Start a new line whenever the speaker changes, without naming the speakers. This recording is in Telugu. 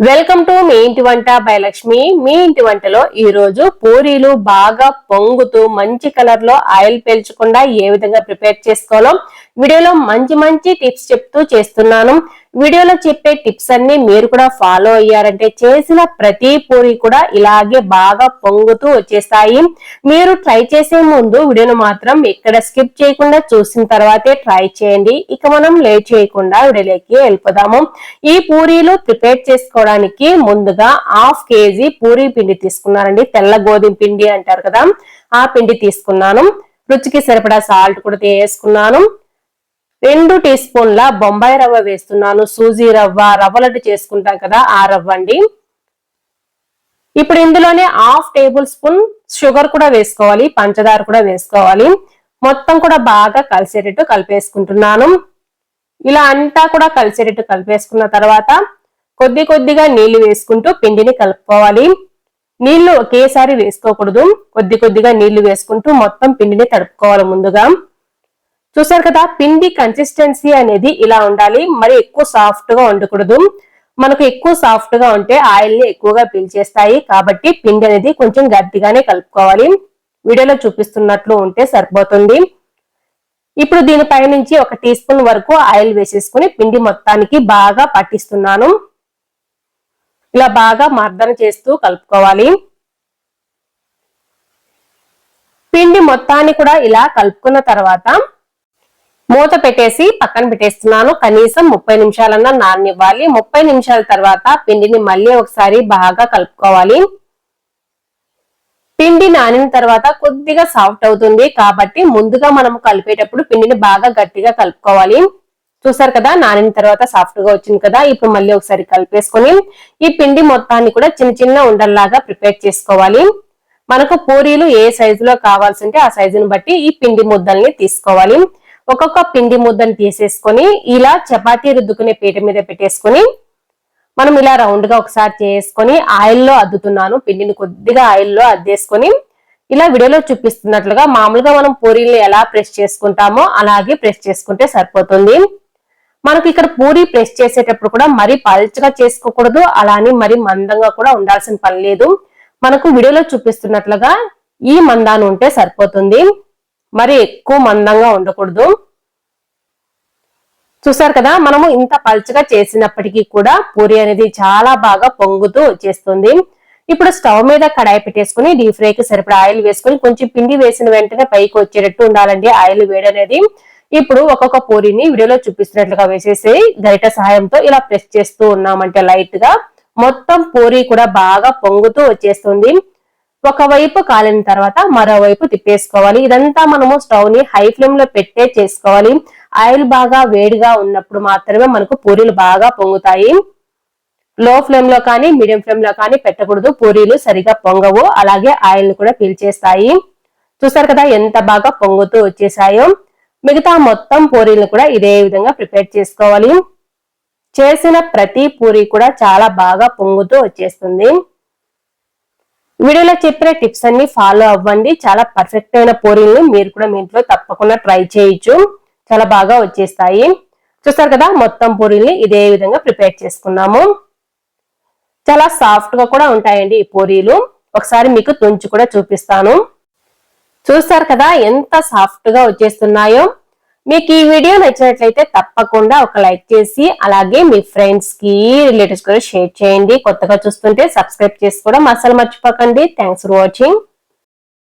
వెల్కమ్ టు మీ ఇంటి వంట బై లక్ష్మి మీ ఇంటి వంటలో ఈ రోజు పూరీలు బాగా పొంగుతూ మంచి కలర్లో ఆయిల్ పీల్చకుండా ఏ విధంగా ప్రిపేర్ చేసుకోవాలో వీడియోలో మంచి మంచి టిప్స్ చెప్తూ చేస్తున్నాను. వీడియోలో చెప్పే టిప్స్ అన్ని మీరు కూడా ఫాలో అయ్యారంటే చేసిన ప్రతి పూరి కూడా ఇలాగే బాగా పొంగుతూ వచ్చేస్తాయి. మీరు ట్రై చేసే ముందు వీడియోను మాత్రం ఇక్కడ స్కిప్ చేయకుండా చూసిన తర్వాతే ట్రై చేయండి. ఇక మనం లేట్ చేయకుండా వీడియోలోకి వెళ్ళిపోదాము. ఈ పూరీలు ప్రిపేర్ చేసుకోవడానికి ముందుగా హాఫ్ కేజీ పూరీ పిండి తీసుకున్నానండి తెల్ల గోధుమ పిండి అంటారు కదా ఆ పిండి తీసుకున్నాను. రుచికి సరిపడా సాల్ట్ కూడా వేసుకున్నాను. రెండు టీ స్పూన్ల బొంబాయి రవ్వ వేస్తున్నాను. సూజీ రవ్వ రవ్వ లడ్డు చేసుకుంటాం కదా ఆ రవ్వ అండి. ఇప్పుడు ఇందులోనే హాఫ్ టేబుల్ స్పూన్ షుగర్ కూడా వేసుకోవాలి పంచదార కూడా వేసుకోవాలి. మొత్తం కూడా బాగా కలిసేటట్టు కలిపేసుకుంటున్నాను. ఇలా అంతా కూడా కలిసేటట్టు కలిపేసుకున్న తర్వాత కొద్ది కొద్దిగా నీళ్ళు వేసుకుంటూ పిండిని కలుపుకోవాలి. నీళ్ళు ఒకేసారి వేసుకోకూడదు. కొద్ది కొద్దిగా నీళ్ళు వేసుకుంటూ మొత్తం పిండిని తడుపుకోవాలి ముందుగా. చూసారు కదా పిండి కన్సిస్టెన్సీ అనేది ఇలా ఉండాలి. మరి ఎక్కువ సాఫ్ట్గా ఉండకూడదు. మనకు ఎక్కువ సాఫ్ట్గా ఉంటే ఆయిల్ని ఎక్కువగా పీల్చేస్తాయి కాబట్టి పిండి అనేది కొంచెం గట్టిగానే కలుపుకోవాలి. వీడియోలో చూపిస్తున్నట్లు ఉంటే సరిపోతుంది. ఇప్పుడు దీనిపై నుంచి ఒక టీ స్పూన్ వరకు ఆయిల్ వేసేసుకుని పిండి మొత్తానికి బాగా పట్టిస్తున్నాను. ఇలా బాగా మర్దన చేస్తూ కలుపుకోవాలి. పిండి మొత్తాన్ని కూడా ఇలా కలుపుకున్న తర్వాత మూత పెట్టేసి పక్కన పెట్టేస్తున్నాను. కనీసం ముప్పై నిమిషాలన్నా నాననివ్వాలి. ముప్పై నిమిషాల తర్వాత పిండిని మళ్ళీ ఒకసారి బాగా కలుపుకోవాలి. పిండి నానిన తర్వాత కొద్దిగా సాఫ్ట్ అవుతుంది కాబట్టి ముందుగా మనం కలిపేటప్పుడు పిండిని బాగా గట్టిగా కలుపుకోవాలి. చూసారు కదా నానిన తర్వాత సాఫ్ట్గా వచ్చింది కదా ఇప్పుడు మళ్ళీ ఒకసారి కలిపేసుకొని ఈ పిండి మొత్తాన్ని కూడా చిన్న చిన్న ఉండల్లాగా ప్రిపేర్ చేసుకోవాలి. మనకు పూరీలు ఏ సైజులో కావాల్సి ఉంటే ఆ సైజుని బట్టి ఈ పిండి ముద్దల్ని తీసుకోవాలి. ఒక్కొక్క పిండి ముద్దను తీసేసుకొని ఇలా చపాతీ రుద్దుకునే పీట మీద పెట్టేసుకొని మనం ఇలా రౌండ్గా ఒకసారి చేసుకొని ఆయిల్లో అద్దుతున్నాను. పిండిని కొద్దిగా ఆయిల్లో అద్దేసుకొని ఇలా వీడియోలో చూపిస్తున్నట్లుగా మామూలుగా మనం పూరీలు ఎలా ప్రెస్ చేసుకుంటామో అలాగే ప్రెస్ చేసుకుంటే సరిపోతుంది. మనకి ఇక్కడ పూరి ప్రెస్ చేసేటప్పుడు కూడా మరీ పల్చగా చేసుకోకూడదు. అలానే మరి మందంగా కూడా ఉండాల్సిన పని లేదు. మనకు వీడియోలో చూపిస్తున్నట్లుగా ఈ మందాన్ని ఉంటే సరిపోతుంది. మరి ఎక్కువ మందంగా ఉండకూడదు. చూసారు కదా మనము ఇంత పల్చగా చేసినప్పటికీ కూడా పూరి అనేది చాలా బాగా పొంగుతూ వచ్చేస్తుంది. ఇప్పుడు స్టవ్ మీద కడాయి పెట్టేసుకుని డీప్ ఫ్రైకి సరిపడా ఆయిల్ వేసుకుని కొంచెం పిండి వేసిన వెంటనే పైకి వచ్చేటట్టు ఉండాలండి ఆయిల్ వేడి అనేది. ఇప్పుడు ఒక్కొక్క పూరిని వీడియోలో చూపిస్తున్నట్లుగా వేసేసి గరిట సహాయంతో ఇలా ప్రెస్ చేస్తూ ఉన్నామంటే లైట్గా మొత్తం పూరి కూడా బాగా పొంగుతూ వచ్చేస్తుంది. ఒకవైపు కాలిన తర్వాత మరోవైపు తిప్పేసుకోవాలి. ఇదంతా మనము స్టవ్ని హై ఫ్లేమ్లో పెట్టే చేసుకోవాలి. ఆయిల్ బాగా వేడిగా ఉన్నప్పుడు మాత్రమే మనకు పూరీలు బాగా పొంగుతాయి. లో ఫ్లేమ్లో కానీ మీడియం ఫ్లేమ్లో కానీ పెట్టకూడదు. పూరీలు సరిగా పొంగవు. అలాగే ఆయిల్ కూడా పీల్చేస్తాయి. చూసారు కదా ఎంత బాగా పొంగుతూ వచ్చేసాయో. మిగతా మొత్తం పూరీలు కూడా ఇదే విధంగా ప్రిపేర్ చేసుకోవాలి. చేసిన ప్రతి పూరి కూడా చాలా బాగా పొంగుతూ వచ్చేస్తుంది. వీడియోలో చెప్పిన టిప్స్ అన్ని ఫాలో అవ్వండి. చాలా పర్ఫెక్ట్ అయిన పూరీలను మీరు కూడా మీ ఇంట్లో తప్పకుండా ట్రై చేయొచ్చు. చాలా బాగా వచ్చేస్తాయి. చూస్తారు కదా మొత్తం పూరీల్ని ఇదే విధంగా ప్రిపేర్ చేసుకున్నాము. చాలా సాఫ్ట్గా కూడా ఉంటాయండి ఈ పూరీలు. ఒకసారి మీకు తుంచి కూడా చూపిస్తాను. చూస్తారు కదా ఎంత సాఫ్ట్గా వచ్చేస్తున్నాయో. మీకు ఈ వీడియో నచ్చినట్లయితే తప్పకుండా ఒక లైక్ చేసి అలాగే మీ ఫ్రెండ్స్కి రిలేటివ్స్ కూడా షేర్ చేయండి. కొత్తగా చూస్తుంటే సబ్స్క్రైబ్ చేసుకోవడం అసలు మర్చిపోకండి. Thanks for watching